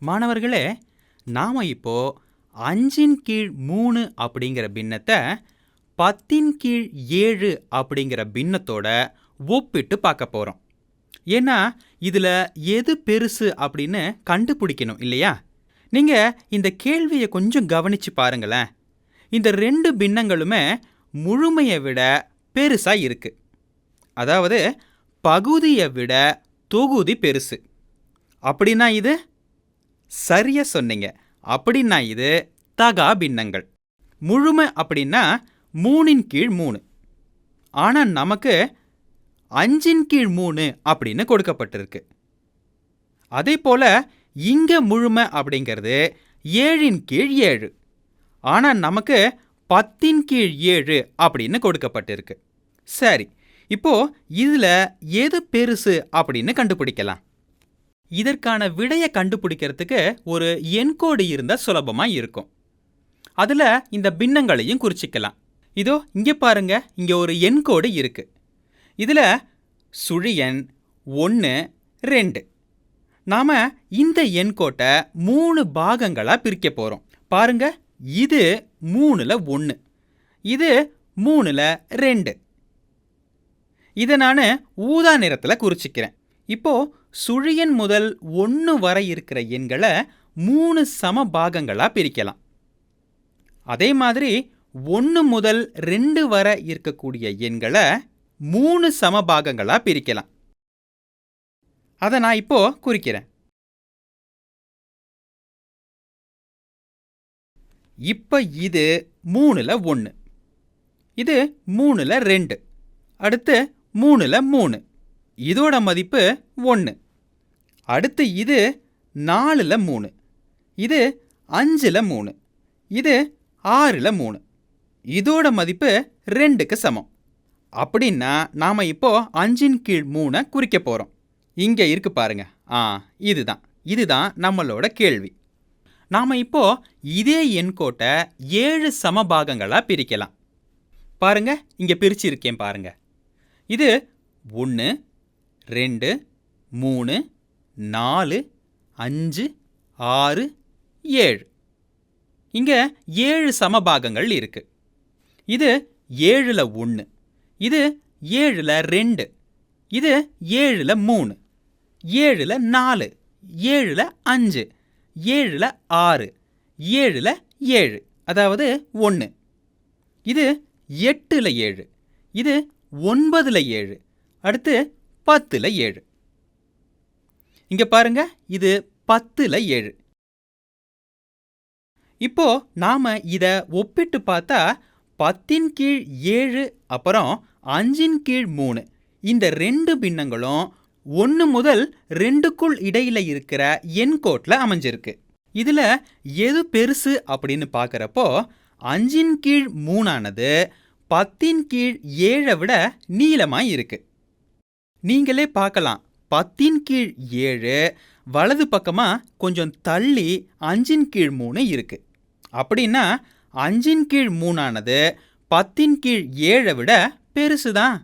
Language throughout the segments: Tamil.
மாணவர்களே நாம் இப்போ அஞ்சின் கீழ் மூணு அப்படிங்கிற பின்னத்தை பத்தின் கீழ் ஏழு அப்படிங்கிற பின்னத்தோட ஒப்பிட்டு பார்க்க போகிறோம் ஏன்னா இதில் எது பெருசு அப்படின்னு கண்டுபிடிக்கணும் இல்லையா? நீங்கள் இந்த கேள்வியை கொஞ்சம் கவனிச்சு பாருங்களேன். இந்த ரெண்டு பின்னங்களுமே முழுமையை விட பெருசாக இருக்கு. அதாவது பகுதியை விட தொகுதி பெருசு. அப்படின்னா இது? சரியா சொன்னீங்க. அப்படின்னா இது தகா பின்னங்கள் முழுமை அப்படின்னா மூணின் கீழ் மூணு. ஆனால் நமக்கு அஞ்சின் கீழ் மூணு அப்படின்னு கொடுக்கப்பட்டிருக்கு. அதே போல இங்க முழுமை அப்படிங்கிறது ஏழின் கீழ் ஏழு. ஆனால் நமக்கு பத்தின் கீழ் ஏழு அப்படின்னு கொடுக்கப்பட்டிருக்கு. சரி இப்போ இதில் எது பெருசு அப்படின்னு கண்டுபிடிக்கலாம். இதற்கான விடையை கண்டுபிடிக்கிறதுக்கு ஒரு எண்கோடு இருந்தால் சுலபமாக இருக்கும். அதில் இந்த பின்னங்களையும் குறிச்சிக்கலாம். இதோ இங்கே பாருங்க இங்கே ஒரு எண்கோடு இருக்குது இதில் சுழியன் ஒன்று ரெண்டு. நாம் இந்த எண்கோட்டை மூணு பாகங்களாக பிரிக்க போகிறோம் பாருங்க இது மூணில் ஒன்று இது மூணில் ரெண்டு. இதை நான் ஊதா நிறத்தில் குறிச்சிக்கிறேன். இப்போ சுழியன் முதல் ஒன்று வரை இருக்கிற எண்களை மூணு சம பாகங்களாக பிரிக்கலாம். அதே மாதிரி ஒன்று முதல் ரெண்டு வரை இருக்கக்கூடிய எண்களை மூணு சம பாகங்களாக பிரிக்கலாம். அதை நான் இப்போ குறிக்கிறேன். இப்போ இது மூணில் ஒன்று இது மூணில் ரெண்டு. அடுத்து மூணில் மூணு. இதோட மதிப்பு ஒன்று அடுத்து இது நாலில் மூணு. இது அஞ்சில் மூணு. இது ஆறில் மூணு. இதோட மதிப்பு ரெண்டுக்கு சமம். அப்படின்னா நாம் இப்போ அஞ்சின் கீழ் மூணை குறிக்க போகிறோம் இங்கே இருக்கு பாருங்க. ஆ இதுதான். இதுதான் நம்மளோட கேள்வி. நாம் இப்போ இதே எண்கோட்டை ஏழு சம பாகங்களாக பிரிக்கலாம். பாருங்க இங்கே பிரிச்சிருக்கேன் பாருங்க. இது ஒன்று ரெண்டு மூணு நாலு அஞ்சு ஆறு ஏழு. இங்கே ஏழு சமபாகங்கள் இருக்கு. இது ஏழில் ஒன்று இது ஏழில் ரெண்டு. இது ஏழில் மூணு. ஏழில் நாலு. ஏழில் அஞ்சு. ஏழில் ஆறு. ஏழில் ஏழு. அதாவது ஒன்று இது எட்டில் ஏழு. இது ஒன்பதில் ஏழு. அடுத்து பத்தில் ஏழு. இங்கே பாருங்க இது பத்தில் ஏழு. இப்போ நாம இதை ஒப்பிட்டு பார்த்தா பத்தின் கீழ் ஏழு அப்புறம் அஞ்சின் கீழ் மூணு. இந்த ரெண்டு பின்னங்களும் ஒன்று முதல் ரெண்டுக்குள் இடையில் இருக்கிற எண்கோட்டில் அமைஞ்சிருக்கு. இதில் எது பெருசு அப்படின்னு பார்க்குறப்போ அஞ்சின் கீழ் மூணானது பத்தின் கீழ் ஏழை விட நீளமாய் இருக்குது நீங்களே பார்க்கலாம். பத்தின் கீழ் ஏழு வலது பக்கமாக கொஞ்சம் தள்ளி அஞ்சின் கீழ் மூணு இருக்குது அப்படின்னா அஞ்சின் கீழ் மூணானது பத்தின் கீழ் ஏழை விட பெருசு தான்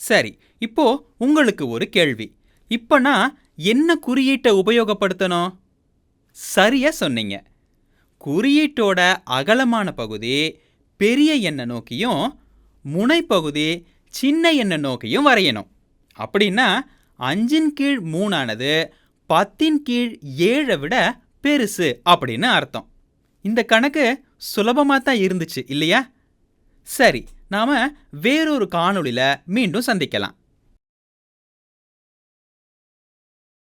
சரி இப்போ உங்களுக்கு ஒரு கேள்வி. இப்போ நான் என்ன குறியீட்டை உபயோகப்படுத்தணும்? சரியாக சொன்னீங்க. குறியீட்டோட அகலமான பகுதி பெரிய எண்ணை நோக்கியும் முனைப்பகுதி சின்ன எண்ணை நோக்கியும் வரையணும். அப்படின்னா அஞ்சின் கீழ் மூணானது பத்தின் கீழ் ஏழை விட பெருசு அப்படின்னு அர்த்தம். இந்த கணக்கு சுலபமாக தான் இருந்துச்சு இல்லையா? சரி நாம வேறொரு காணொளியில் மீண்டும் சந்திக்கலாம்.